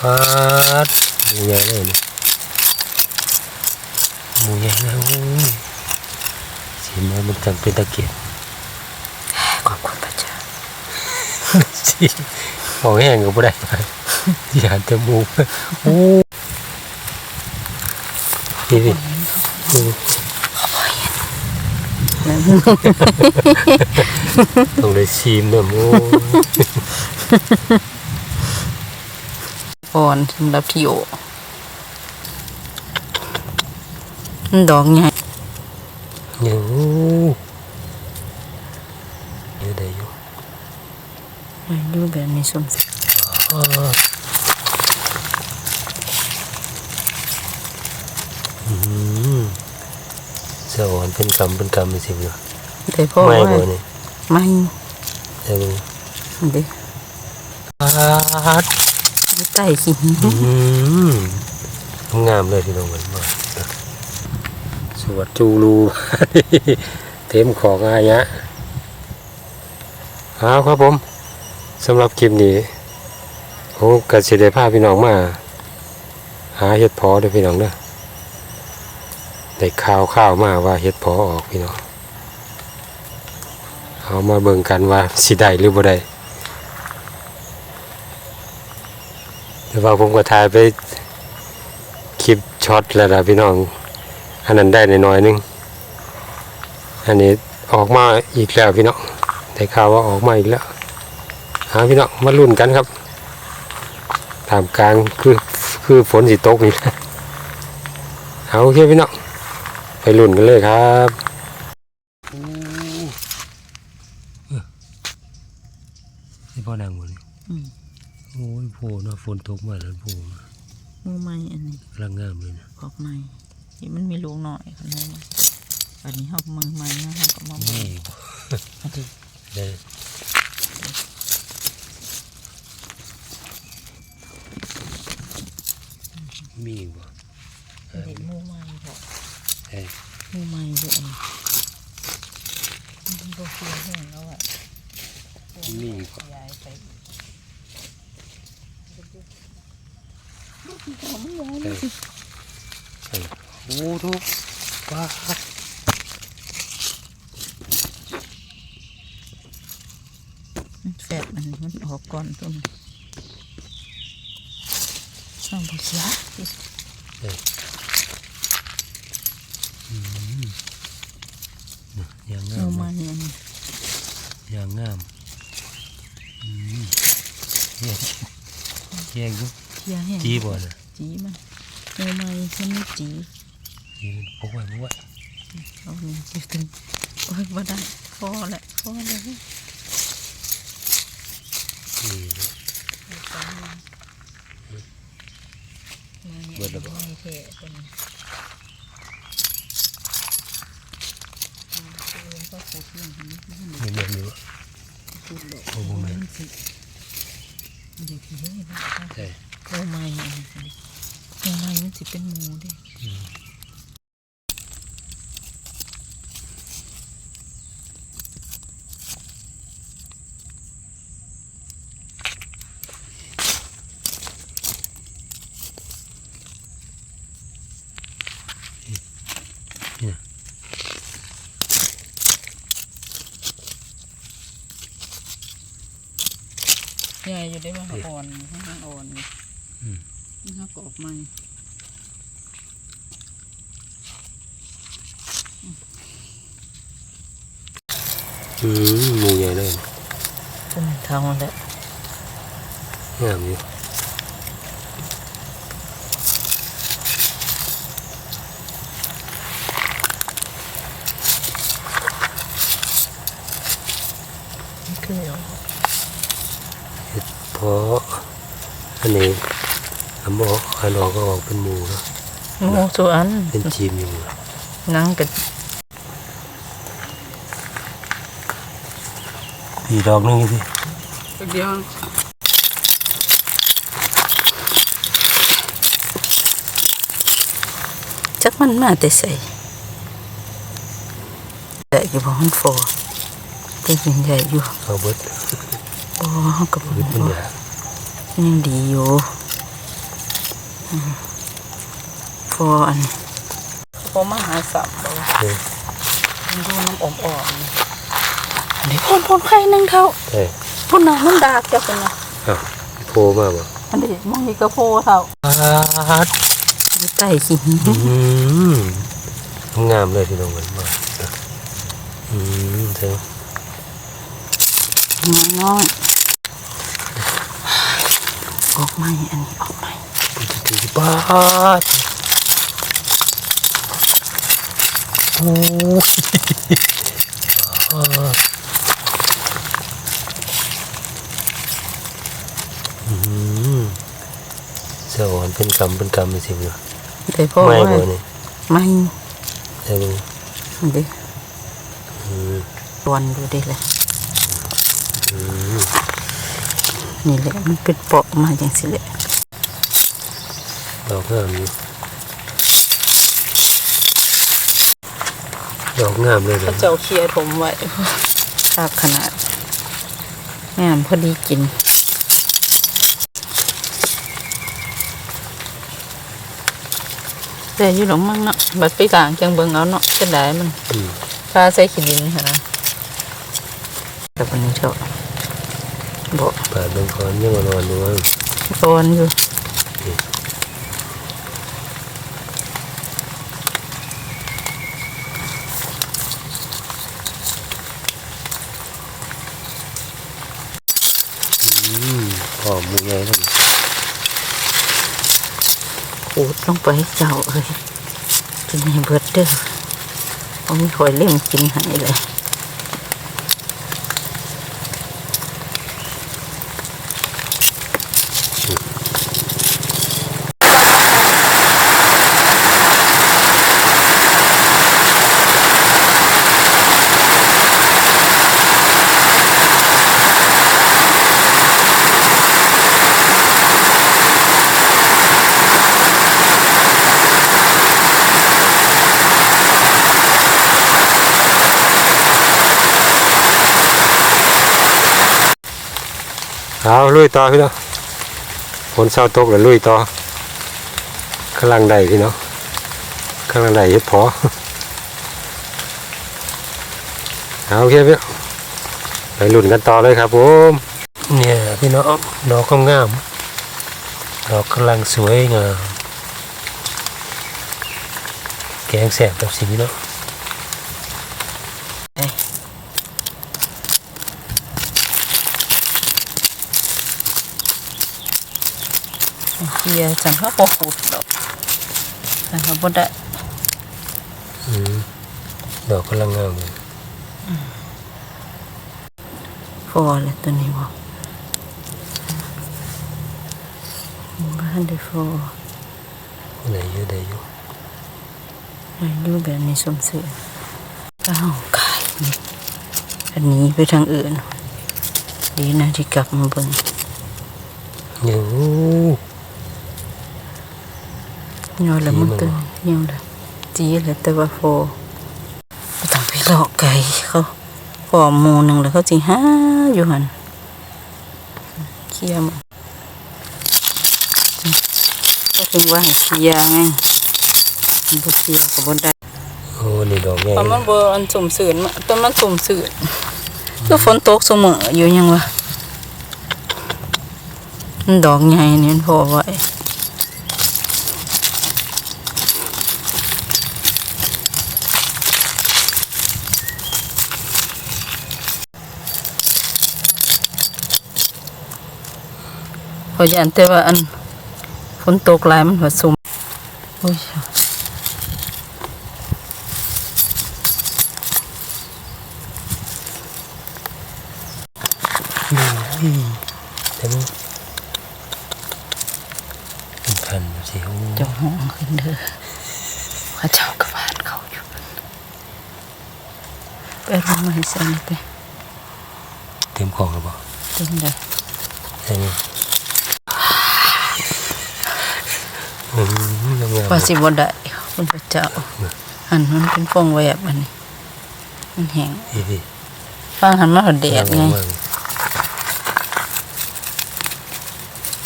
ปาดหมูใหญ่เลยนี่หมูใหญ่เลยโอ้ยสีมันมันจังเป็นตะเกียบขอบคุณพระเจ้าสิเอาแห้งก็บ่ได้ไปอย่าจมูกโอ้นี่ดิโอ้ต้องได้ชิมเด้อโอ้อ่อนสำหรับที่โอมันดอกใหญ่ยังเยอะได้อยู่ไม่รู้แบบนี้สมอ่าอืมสะอ่อนเป็นกำเป็นกำเป็นสิบอยู่แต่พ่อไม่ว่าบ่นี่ไม่แต่บ่เด็กปาดใต้หินงามเลยที่น้องมันมาสวัสดจูรูเต็มของอายะเอาครับผมสำหรับคลิปนี้ผมก็สิได้พาพี่น้องมา หาเห็ดพอด้อพี่น้องเด้อได้ข่าวข่าวมาว่าเห็ดพอออกพี่น้องเอามาเบิ่งกันว่าสิได้หรือบ่ได้ แต่ว่าผมก็ถ่ายไปคลิปช็อตแล้วล่ะพี่น้อง อันนั้นได้น้อยๆหนึง อันนี้ออกมาอีกแล้วพี่น้องได้ข่าวว่าออกมาอีกแล้วหาพี่น้องมาลุ้นกันครับตามกลางคือคือฝนสิตกนี่แหละเอาโอเคพี่น้องไปลุ่นกันเลยครับนี่พ่อนางหมดอืม โอ้ยโผล่เนาะฝนตกมาแล้วโผล่มามูไม้อันนี้กำลังงามเลยนะขอบไม้ที่มันมีลูกหน่อยข้างในมันอันนี้เขามือไม้นะเขาก็มาเบิ่นี่งอันนี้ได้มีอีกบ่ เด็กมูไม้พอ เอ้ย มูไม้ด้วยอันนี้มันก็คือแห้งแล้วอะ มีอีกบ่ ย้ายไป เอ้ยเอ้ย โอ้ทุกว้าแฟดมันมันออกก่อนต้นช่างผู้เสียอย่างงามูมไม้เนาะอันนี้อย่างงามอืมแยกแยกอยุเทียแห้งจีบ่น่ะจีมัน มูไม้มันไม่จีจีมันพกไว้พกไว้เอาหนึ่งจีถึงโอ้ยบ่ได้พอแหละพอแล้วนี่เบิดแล้วบ่ไม่เทะเป็นก็ขุดอย่างนี้มันนี่แม่นอยู่ขุดดอกโอ้โหแม่นสิเด็กเฮ้ยนะใช่โอ้ไม่ อันนี้โอ้ไม่มันสิเป็นหมูดิใหญ่อยู่ได้ว่างอ่อนห้างอ่อนอืม นี่ห้างกอกไม้อืมหมูใหญ่เลยต้นทางแล้วงามอยู่คือเพราะอันนี้อัน บอกอันออกก็ออกเป็นหมูเนาะหมูส่วนเป็นจีมอยู่นังกับอีกดอกหนึงอยู่พี่เดียวจักมันมาแต่ใส่ใหญ่อยู่บ่มันฟอแต่ยังใหญ่อยู่เอาเบิดโอ้กับเบิดมันใหญ่ยังดีอยู่ พออันพอมาหาสับบ่นี่มันดูน้ำอ่อมๆนี่อันนี้พ่นพ่นไข่หนึงเท่าเอ้ยพ่นน้ำมันดากจะเป็นไงอ้าวโผล่มาบ่อันนี้มองนี่ก็โพเท่าปัดใต้ขี้หินอืมงามเลยพี่น้องมันมาอืมเธอน้อยออกใหม่อันนี้ออกใหม่ปุ ตติบาดโอ้ยอ่าอืมสวรรค์เป็นกรรมเป็นกรรมเป็นสิบเนาะได้พ่อไม่ไว้บ่นี่ไม่ได้บ่อันนี้อืมรวนดูได้เลยอืมนี่แหละมันเป็นเปาะมาอย่างสิแหละ ดอกงามอยู่ดอกงามเลยพระนะเจ้าเคลียร์ถมไว้ทราบขนาด งามพอดีกินแต่อยู่หลงมั่งเนาะบัดไปกลางจังเบิงเอาเนาะจะได้มันอืมพาใส่ขี้ดินหาแต่วันนี้เถอะบอกปาดบางคนยังมานอนดูว่าโอนอยู่ อืมหอมมือไงท่าน ขูดลงไปเจ้าเอ้ยกินให้เบิดเด้อผมมีคอยเล่มกินให้เลย เอาลุยต่อพี่น้องฝนเศร้าตกแล้วลุยต่อข้างล่างใดพี่น้องข้างล่างใดเฮ็ดพอเอาโอเคพี่อไปลุ้นกันต่อเลยครับผมเนี่ยพี่น้องดอกงามดอกกำลังสวยงามแกงแสบแบบสีเนาะ เฮียจังเขาบ่ขูดดอกแต่เขาบ่ได้ดอกกำลังงามเลยฟอเลยตัวนี้บ่บ้านได้ฟอได้อยู่ได้อยู่ให้ดูแบบนี้สมเสืออ้าวกายอันนี้ไปทางอื่น ดีนะที่กลับมาบิ่งยัง ยอดละมึงตัวนี้ยอละจีเลยแต่ว่าฟอต้องไปหลอกไก่เขาฟอหมูหนึงแล้วเขาสิหาอยู่หันเคียมก็ถึงว่าเคียร์ไงบ่เคียก็บ่ได้โอ้นี่ดอกใหญ่เพราะมันบ่อันสมสื่นต้นมันสมสื่นคือฝนตกเสมออยู่ยังวะมันดอกใหญ่เนี่มันพอไว้ พอยันแต่ว่าอันฝนตกหลายมันผสมโอ้ยแต่มันเป็นพันสิโอ้เจ้าห้องขึ้นเด้อพระเจ้ากบาดเขาอยู่ไปลงมาให้ใส่นี่ไปเต็มของหรือเปล่าเต็มเลยใช่ไหมอืมงามงาม ว่าสิบ่ได้คุณพระเจ้าอันมันเป็นฟองแวบอันนี้มันแห้งฟางหันมาแดดไง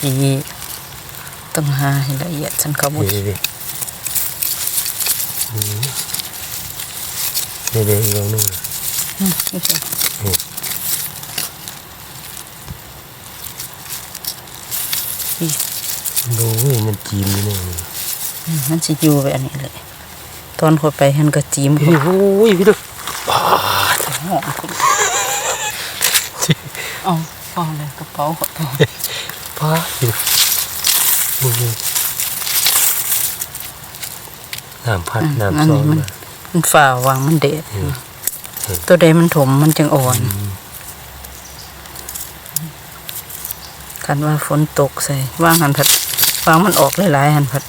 อีต้องหาให้ละเอียดฉันก็บ่นี่เดินี่ดิอีองหนึ งอืมนี่ค่ะดูเว้ยมันจีนนี่เนี่ยอืมมันสิอยู่แบบนี้เลยตอนเข้าไปหันก็จีมโอ้โหพี่ดูป้าดหอมขึ้นเอาเอาเลยกระเป๋าขอโทษป้าดพี่ดูโอ้โหน้ำพัดน้ำซองมามันฝ่าวางมันเด็ดอืมตัวใดมันถมมันจึงอ่อนคันว่าฝนตกใส่ว่างหันผัด วางมันออกหลายๆหันผัด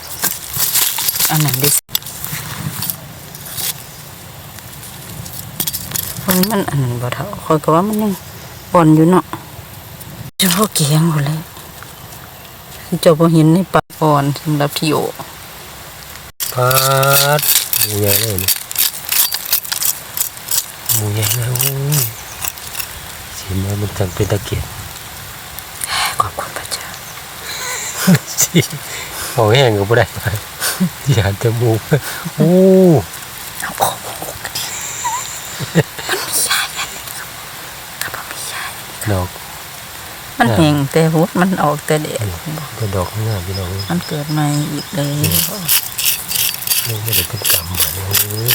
อันนั้นดิเพราะมันอันนั้นบ่เท่าคอยก็ว่ามันยังอ่อนอยู่เนาะเฉพาะเกียงหมดเลยคือเจ้าบ่เห็นในปากอ่อนสำหรับที่โอป้าดหมูใหญ่เลยหมูใหญ่นะโอ้ยสีมันมันจังเป็นตะเกียบขอบคุณพระเจ้า สิมองแห้งก็บ่ได้ไปอยากจะมูกโอ้เอาออกออกก็ดีมันมียาอย่างนี้ครับครับมันมียาดอก มันแห้งแต่หุดมันออกแต่เด็ดแต่ดอกงามพี่น้องมันเกิดใหม่อีกเลยนี่ไม่ได้เป็นกรรมบ่เนี่ยโอ้ย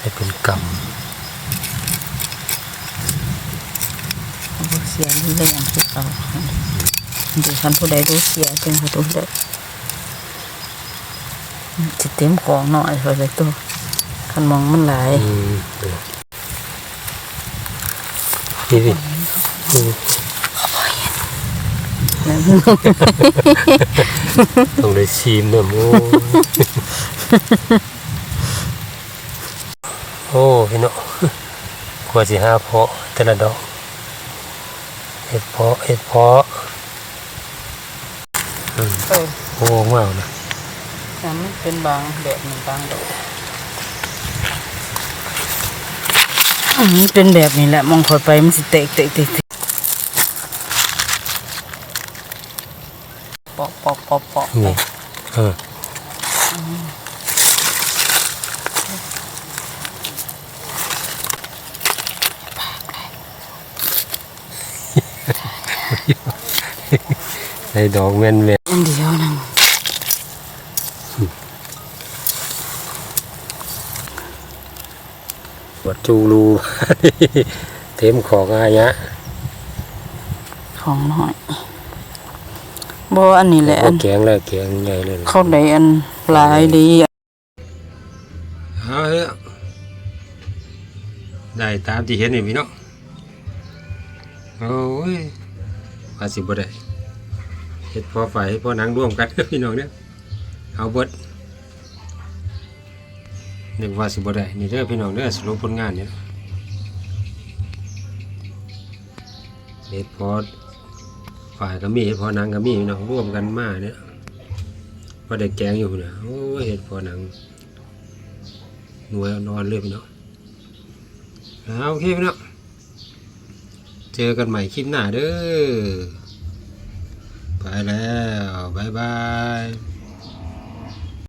ได้เป็นกรรมผู้เสียนี่เลยอย่างที่เราเดี๋ยวคันผู้ใดรู้เสียจึงเขารู้ได้จิเต็มของหน่อยเลยตัวคันมองมันหลายอืมนี่ดิโอ้ต้องได้ชิมเนี่ยโอ้ยโอ้พี่น้องกว่าสิห้าเพาะแต่ละดอกเห็ดเพาะเห็ดเพาะอืม เออโอ้ว้าวนะแต่มันเป็นบางแบบหนึ่งบางดอกอันนี้เป็นแบบนี้แหละมองคอยไปมันสิเตะเตะเตะเตะปอกปอกปอกปอกไปนี่เออในดอกแม่นแม่น อันเดียวนั่นวัดจูรูเต็มของอายะ ของน้อยบ่อันนี้แหละก็อันแกงเลยแกงใหญ่เลยเข้าได้อันหลายดีเอาเถอะได้ตามที่เห็นนี่พี่น้องโอ้ยว่าสิบ่ได้ เฮ็ดพอไฟพอนังร่วมกันพี่น้องเนี่ยเอาเบิดนึกว่าสิบ่ได้นี่เด้อพี่น้องเด้อสรุปผลงานเนี่ยเฮ็ดพอฝ่ายก็มีเฮ็ดพอนังก็มีพี่น้องร่วมกันมาเนี่ยพอได้แกงอยู่นะโอ้ยเฮ็ดพอหนังหน่วยนอนเลยพี่น้องเอาโอเคพี่น้องเจอกันใหม่คลิปหน้าเด้อ ไปแล้ว บ๊ายบาย